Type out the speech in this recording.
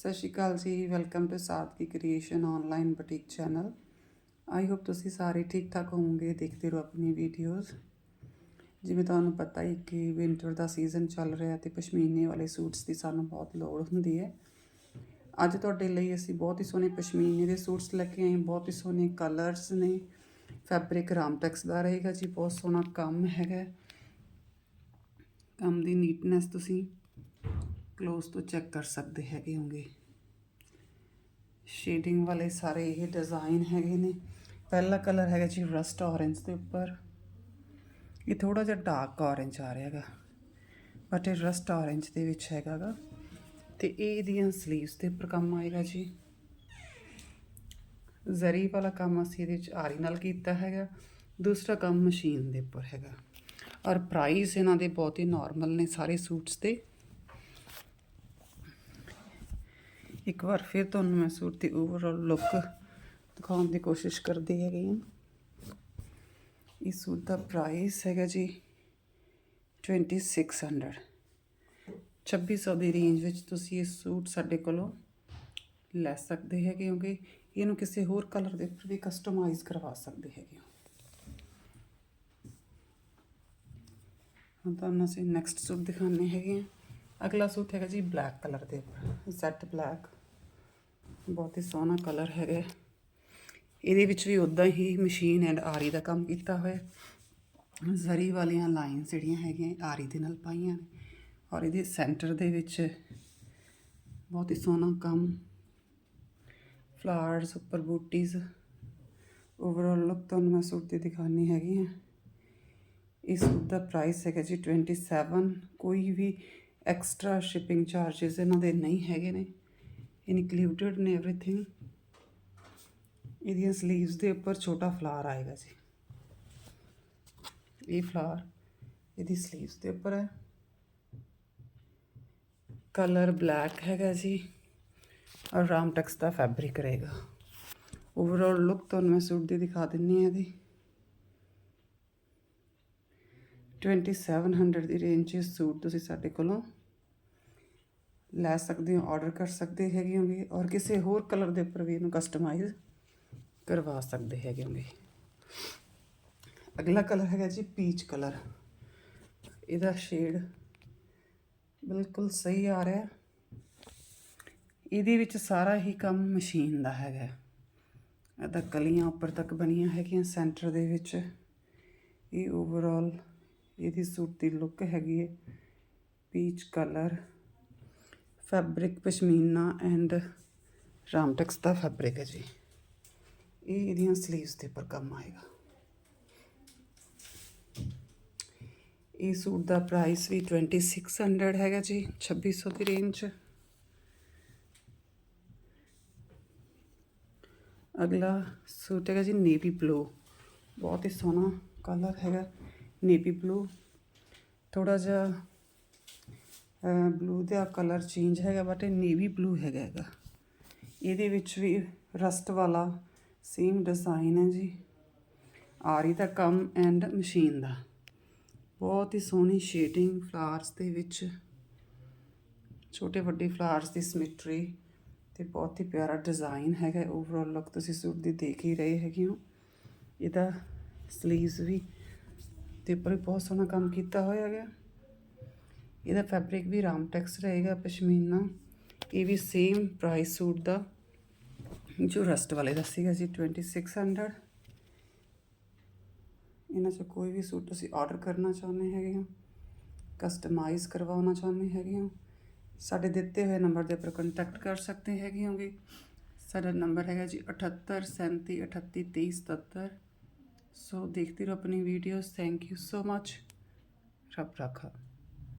ਸਤਿ ਸ਼੍ਰੀ ਅਕਾਲ ਜੀ, welcome to Sadgi creation online boutique channel. I hope ਤੁਸੀਂ ਸਾਰੇ ਠੀਕ ਠਾਕ ਹੋਵੋਗੇ, ਦੇਖਦੇ ਰਹੋ ਆਪਣੀ ਵੀਡੀਓਜ਼। ਜਿਵੇਂ ਤੁਹਾਨੂੰ ਪਤਾ ਹੀ ਕਿ ਵਿੰਟਰ ਦਾ ਸੀਜ਼ਨ ਚੱਲ ਰਿਹਾ ਤੇ ਪਸ਼ਮੀਨੇ ਵਾਲੇ ਸੂਟਸ ਦੀ ਸਾਨੂੰ ਬਹੁਤ ਲੋੜ ਹੁੰਦੀ ਹੈ। ਅੱਜ ਤੁਹਾਡੇ ਲਈ ਅਸੀਂ ਬਹੁਤ ਹੀ ਸੋਹਣੇ ਪਸ਼ਮੀਨੇ ਦੇ ਸੂਟਸ ਲੈ ਕੇ ਆਏ, ਬਹੁਤ ਹੀ ਸੋਹਣੇ ਕਲਰਸ ਨੇ। ਫੈਬਰਿਕ ਰਾਮਟੈਕਸ ਦਾ ਰਹੇਗਾ ਜੀ, ਬਹੁਤ ਸੋਹਣਾ ਕੰਮ ਹੈਗਾ। ਕੰਮ ਦੀ ਨੀਟਨੈਸ ਤੁਸੀਂ ਕਲੋਜ਼ ਤੋਂ ਚੈੱਕ ਕਰ ਸਕਦੇ ਹੈਗੇ ਹੋਗੇ। ਸ਼ੇਡਿੰਗ ਵਾਲੇ ਸਾਰੇ ਇਹ ਡਿਜ਼ਾਈਨ ਹੈਗੇ ਨੇ। ਪਹਿਲਾ ਕਲਰ ਹੈਗਾ ਜੀ ਰਸਟ ਔਰੇਂਜ ਦੇ ਉੱਪਰ। ਇਹ ਥੋੜਾ ਜਿਹਾ ਡਾਰਕ ਔਰੇਂਜ ਆ ਰਿਹਾ ਹੈਗਾ। ਬਟ ਇਹ ਰਸਟ ਔਰੇਂਜ ਦੇ ਵਿੱਚ ਹੈਗਾਗਾ ਤੇ ਇਹ ਇਹਦੀਆਂ ਸਲੀਵਸ ਦੇ ਉੱਪਰ ਕੰਮ ਆਏਗਾ ਜੀ। ਜ਼ਰੀ ਵਾਲਾ ਕੰਮ ਅਸੀਂ ਇਹਦੇ ਵਿੱਚ ਆਰੀ ਨਾਲ ਕੀਤਾ ਹੈਗਾ। ਦੂਸਰਾ ਕੰਮ ਮਸ਼ੀਨ ਦੇ ਉੱਪਰ ਹੈਗਾ। ਔਰ ਪ੍ਰਾਈਸ ਇਹਨਾਂ ਦੇ ਬਹੁਤ ਹੀ ਨਾਰਮਲ ਨੇ ਸਾਰੇ ਸੂਟਸ ਦੇ। ਇੱਕ ਵਾਰ ਫਿਰ ਤੁਹਾਨੂੰ ਮੈਂ ਸੂਟ ਦੀ ਓਵਰਆਲ ਲੁੱਕ ਦਿਖਾਉਣ ਦੀ ਕੋਸ਼ਿਸ਼ ਕਰਦੀ ਹੈਗੀ ਹਾਂ। ਇਸ ਸੂਟ ਦਾ ਪ੍ਰਾਈਸ ਹੈਗਾ ਜੀ 2600 2600 ਦੀ ਰੇਂਜ ਵਿੱਚ ਤੁਸੀਂ ਇਹ ਸੂਟ ਸਾਡੇ ਕੋਲੋਂ ਲੈ ਸਕਦੇ ਹੈਗੇ ਹੋਗੇ ਇਹਨੂੰ ਕਿਸੇ ਹੋਰ ਕਲਰ ਦੇ ਉੱਪਰ ਵੀ ਕਸਟਮਾਈਜ਼ ਕਰਵਾ ਸਕਦੇ ਹੈਗੇ ਹੋ। ਹੁਣ ਤੁਹਾਨੂੰ ਅਸੀਂ ਨੈਕਸਟ ਸੂਟ ਦਿਖਾਣੇ ਹੈਗੇ ਆ ਅਗਲਾ ਸੂਟ ਹੈਗਾ ਜੀ ਬਲੈਕ ਕਲਰ ਦੇ ਉੱਪਰ ਜ਼ੈਡ ਬਲੈਕ ਬਹੁਤ ਹੀ ਸੋਹਣਾ ਕਲਰ ਹੈਗਾ ਇਹਦੇ ਵਿੱਚ ਵੀ ਉਦਾਂ ਹੀ ਮਸ਼ੀਨ ਐਂਡ ਆਰੀ ਦਾ ਕੰਮ ਕੀਤਾ ਹੋਇਆ ਜ਼ਰੀ ਵਾਲੀਆਂ ਲਾਈਨਸ ਜਿਹੜੀਆਂ ਹੈਗੀਆਂ ਆਰੀ ਦੇ ਨਾਲ ਪਾਈਆਂ ਨੇ ਔਰ ਇਹਦੇ ਸੈਂਟਰ ਦੇ ਵਿੱਚ ਬਹੁਤ ਹੀ ਸੋਹਣਾ ਕੰਮ ਫਲਾਵਰਸ ਉੱਪਰ ਬੂਟੀਜ਼ ਓਵਰਆਲ ਲੁੱਕ ਤੁਹਾਨੂੰ ਮੈਂ ਸੂਟ ਦੀ ਦਿਖਾਣੀ ਹੈਗੀ ਆ ਇਸ ਸੂਟ ਦਾ ਪ੍ਰਾਈਸ ਹੈਗਾ ਜੀ 27 ਕੋਈ ਵੀ ਐਕਸਟਰਾ ਸ਼ਿਪਿੰਗ ਚਾਰजेस ਇਹਨਾਂ ਦੇ ਨਹੀਂ ਹੈਗੇ ਨੇ। ਇਨਕਲੂਡਡ ਨੇ एवरीथिंग ਇਹਦੀਆਂ ਸਲੀਵਸ ਦੇ ਉੱਪਰ ਛੋਟਾ ਫਲਾਰ ਆਏਗਾ ਜੀ ਇਹ ਫਲਾਰ ਇਹਦੀ ਸਲੀਵਸ ਦੇ ਉੱਪਰ ਹੈ ਕਲਰ ਬਲੈਕ ਹੈਗਾ ਜੀ ਔਰ ਰਾਮਟੈਕਸ ਦਾ ਫੈਬਰਿਕ ਰਹੇਗਾ ਓਵਰਆਲ ਲੁੱਕ ਤੁਹਾਨੂੰ ਮੈਂ ਸੂਟ ਦੀ ਦਿਖਾ ਦਿੰਨੀ ਆ ਇਹਦੀ 2700 ਦੀ ਰੇਂਜ 'ਚ ਸੂਟ ਤੁਸੀਂ ਸਾਡੇ ਕੋਲੋਂ ਲੈ ਸਕਦੇ ਹੋ ਆਰਡਰ ਕਰ ਸਕਦੇ ਹੈਗੇ ਹੋਗੇ ਔਰ ਕਿਸੇ ਹੋਰ ਕਲਰ ਦੇ ਉੱਪਰ ਵੀ ਇਹਨੂੰ ਕਸਟਮਾਈਜ਼ ਕਰਵਾ ਸਕਦੇ ਹੈਗੇ ਹੋਗੇ। ਅਗਲਾ ਕਲਰ ਹੈਗਾ ਜੀ ਪੀਚ ਕਲਰ ਇਹਦਾ ਸ਼ੇਡ ਬਿਲਕੁਲ ਸਹੀ ਆ ਰਿਹਾ। ਇਹਦੇ ਵਿੱਚ ਸਾਰਾ ਹੀ ਕੰਮ ਮਸ਼ੀਨ ਦਾ ਹੈਗਾ। ਇਹਦਾ ਕਲੀਆਂ ਉੱਪਰ ਤੱਕ ਬਣੀਆਂ ਹੈਗੀਆਂ ਸੈਂਟਰ ਦੇ ਵਿੱਚ। ਇਹ ਓਵਰਆਲ ਇਹਦੀ ਸੂਟ ਦੀ ਲੁੱਕ ਹੈਗੀ ਹੈ। Peach colour fabric pashmina and Ramtex the fabric ਹੈ ਜੀ। ਇਹ ਇਹਦੀਆਂ ਸਲੀਵਸ ਦੇ ਉੱਪਰ ਕੰਮ ਆਏਗਾ। ਇਹ ਸੂਟ ਦਾ ਪ੍ਰਾਈਸ ਵੀ 2600 ਹੈਗਾ ਜੀ 2600 ਦੀ ਰੇਂਜ 'ਚ ਅਗਲਾ ਸੂਟ ਹੈਗਾ ਜੀ ਨੇਵੀ ਬਲੂ। ਬਹੁਤ ਹੀ ਸੋਹਣਾ ਕਲਰ ਹੈਗਾ ਨੇਵੀ ਬਲੂ। ਥੋੜਾ ਜਿਹਾ ਬਲੂ ਦਾ ਕਲਰ ਚੇਂਜ ਹੈਗਾ ਬਟ ਇਹ ਨੇਵੀ ਬਲੂ ਹੈਗਾ ਹੈਗਾ। ਇਹਦੇ ਵਿੱਚ ਵੀ ਰਸਟ ਵਾਲਾ ਸੇਮ ਡਿਜ਼ਾਈਨ ਹੈ ਜੀ। ਆਰੀ ਦਾ ਕੰਮ ਐਂਡ ਮਸ਼ੀਨ ਦਾ। ਬਹੁਤ ਹੀ ਸੋਹਣੀ ਸ਼ੇਡਿੰਗ ਫਲਾਰਸ ਦੇ ਵਿੱਚ। ਛੋਟੇ ਵੱਡੇ ਫਲਾਰਸ ਦੀ ਸਿਮੈਟਰੀ ਤੇ ਬਹੁਤ ਹੀ ਪਿਆਰਾ ਡਿਜ਼ਾਈਨ ਹੈਗਾ। ਓਵਰਆਲ ਲੁੱਕ ਤੁਸੀਂ ਸੂਟ ਦੀ ਦੇਖ ਹੀ ਰਹੇ ਹੈਗੇ ਹੋ। ਇਹਦਾ ਸਲੀਵਸ ਵੀ ਤੇ ਉੱਪਰ ਵੀ ਬਹੁਤ ਸੋਹਣਾ ਕੰਮ ਕੀਤਾ ਹੋਇਆ ਹੈਗਾ। ਇਹਦਾ ਫੈਬਰਿਕ ਵੀ ਰਾਮ ਟੈਕਸ ਰਹੇਗਾ ਪਸ਼ਮੀਨਾ। ਇਹ ਵੀ ਸੇਮ ਪ੍ਰਾਈਸ ਸੂਟ ਦਾ, ਜੋ ਰਸਟ ਵਾਲੇ ਦਾ ਸੀਗਾ ਜੀ 2600 ਇਹਨਾਂ 'ਚੋਂ ਕੋਈ ਵੀ ਸੂਟ ਤੁਸੀਂ ਆਰਡਰ ਕਰਨਾ ਚਾਹੁੰਦੇ ਹੈਗੇ ਹੋ ਕਸਟਮਾਈਜ਼ ਕਰਵਾਉਣਾ ਚਾਹੁੰਦੇ ਹੈਗੇ ਹੋ, ਸਾਡੇ ਦਿੱਤੇ ਹੋਏ ਨੰਬਰ ਦੇ ਉੱਪਰ ਕੰਟੈਕਟ ਕਰ ਸਕਦੇ ਹੈਗੇ ਹੋਗੇ। ਸਾਡਾ ਨੰਬਰ ਹੈਗਾ ਜੀ 78 37 38 23 77 ਸੋ ਦੇਖਦੇ ਰਹੋ ਆਪਣੀ videos thank you so much ਰੱਬ ਰਾਖਾ।